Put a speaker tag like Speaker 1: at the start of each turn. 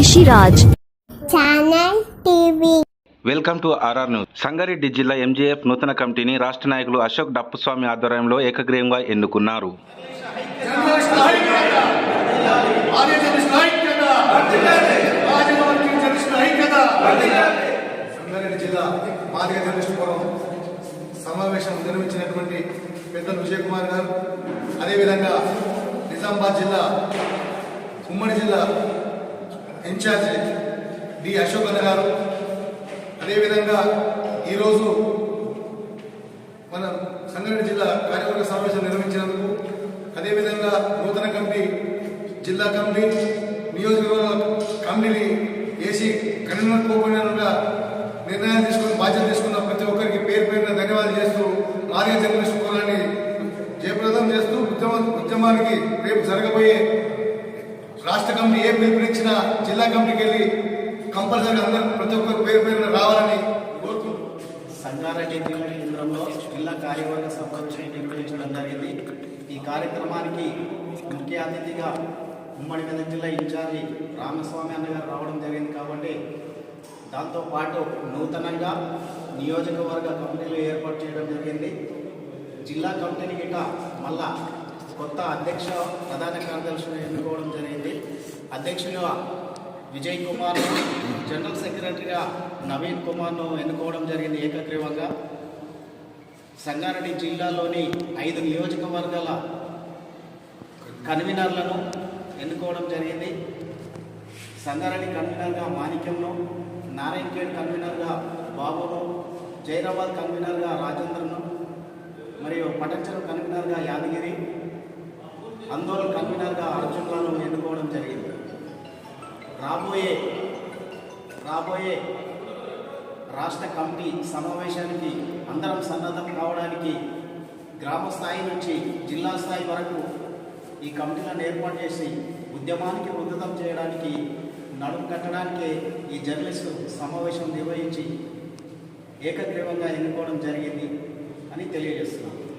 Speaker 1: Rishiraj.
Speaker 2: Channel TV
Speaker 3: welcome to RR news. Sangareddy జిల్లా MJF నూతన కమిటీని రాష్ట్ర నాయకులు అశోక్ డప్పుస్వామి ఆధ్వర్యంలో ఏకగ్రీవంగా ఎన్నుకున్నారు.
Speaker 4: సమావేశం నిర్వహించినటువంటి పెద్దలు విజయ్ కుమార్ గారు అదేవిధంగా నిజామాబాద్ జిల్లా ఉమ్మడి జిల్లా ఇన్ఛార్జ్ డి అశోక్ అన్న గారు అదేవిధంగా ఈరోజు మన సంగారెడ్డి జిల్లా కార్యవర్గ సమావేశం నిర్వహించినందుకు అదేవిధంగా నూతన కమిటీ జిల్లా కమిటీ నియోజకవర్గ కమిటీని వేసి కన్వీనర్ కోపడినగా నిర్ణయాలు తీసుకుని బాధ్యత తీసుకున్న ప్రతి ఒక్కరికి పేరు పేరున ధన్యవాదాలు చేస్తూ ఆర్య జర్నలిస్ట్ కులాన్ని జయప్రదం చేస్తూ ఉద్యమ ఉద్యమానికి రేపు జరగబోయే రాష్ట్ర కమిటీ ఏ పిలుపునిచ్చినా జిల్లా కమిటీకి వెళ్ళి కంపల్సరీగా అందరూ ప్రతి ఒక్కరు పేరు పేరున రావాలని కోరుకుంటున్నాను
Speaker 5: సంగారెడ్డి జిల్లా కేంద్రంలో జిల్లా కార్యవర్గ సమావేశం నిర్వహించడం జరిగింది. ఈ కార్యక్రమానికి ముఖ్య అతిథిగా ఉమ్మడి మెదక్ జిల్లా ఇన్ఛార్జి రామస్వామి అన్నగారు రావడం జరిగింది కాబట్టి దాంతోపాటు నూతనంగా నియోజకవర్గ కమిటీలు ఏర్పాటు చేయడం జరిగింది. జిల్లా కమిటీని గిట్ట మళ్ళా కొత్త అధ్యక్ష ప్రధాన కార్యదర్శిని ఎన్నుకోవడం జరిగింది. అధ్యక్షులుగా విజయ్ కుమార్ను జనరల్ సెక్రటరీగా నవీన్ కుమార్ను ఎన్నుకోవడం జరిగింది ఏకగ్రీవంగా. సంగారెడ్డి జిల్లాలోని ఐదు నియోజకవర్గాల కన్వీనర్లను ఎన్నుకోవడం జరిగింది. సంగారెడ్డి కన్వీనర్గా మాణిక్యంను నారాయణఖేడ్ కన్వీనర్గా బాబును జైరాబాద్ కన్వీనర్గా రాజేంద్రను మరియు పటంచెరు కన్వీనర్గా యాదగిరి ఆందోళన కన్వీనర్గా అర్జున్లను ఎన్నుకోవడం జరిగింది. రాబోయే రాబోయే రాష్ట్ర కమిటీ సమావేశానికి అందరం సన్నద్ధం కావడానికి గ్రామ స్థాయి నుంచి జిల్లా స్థాయి వరకు ఈ కమిటీలను ఏర్పాటు చేసి ఉద్యమానికి ఉద్ధతం చేయడానికి నడుము కట్టడానికి ఈ జర్నలిస్టు సమావేశం నిర్వహించి ఏకగ్రీవంగా ఎన్నుకోవడం జరిగింది అని తెలియజేస్తున్నాను.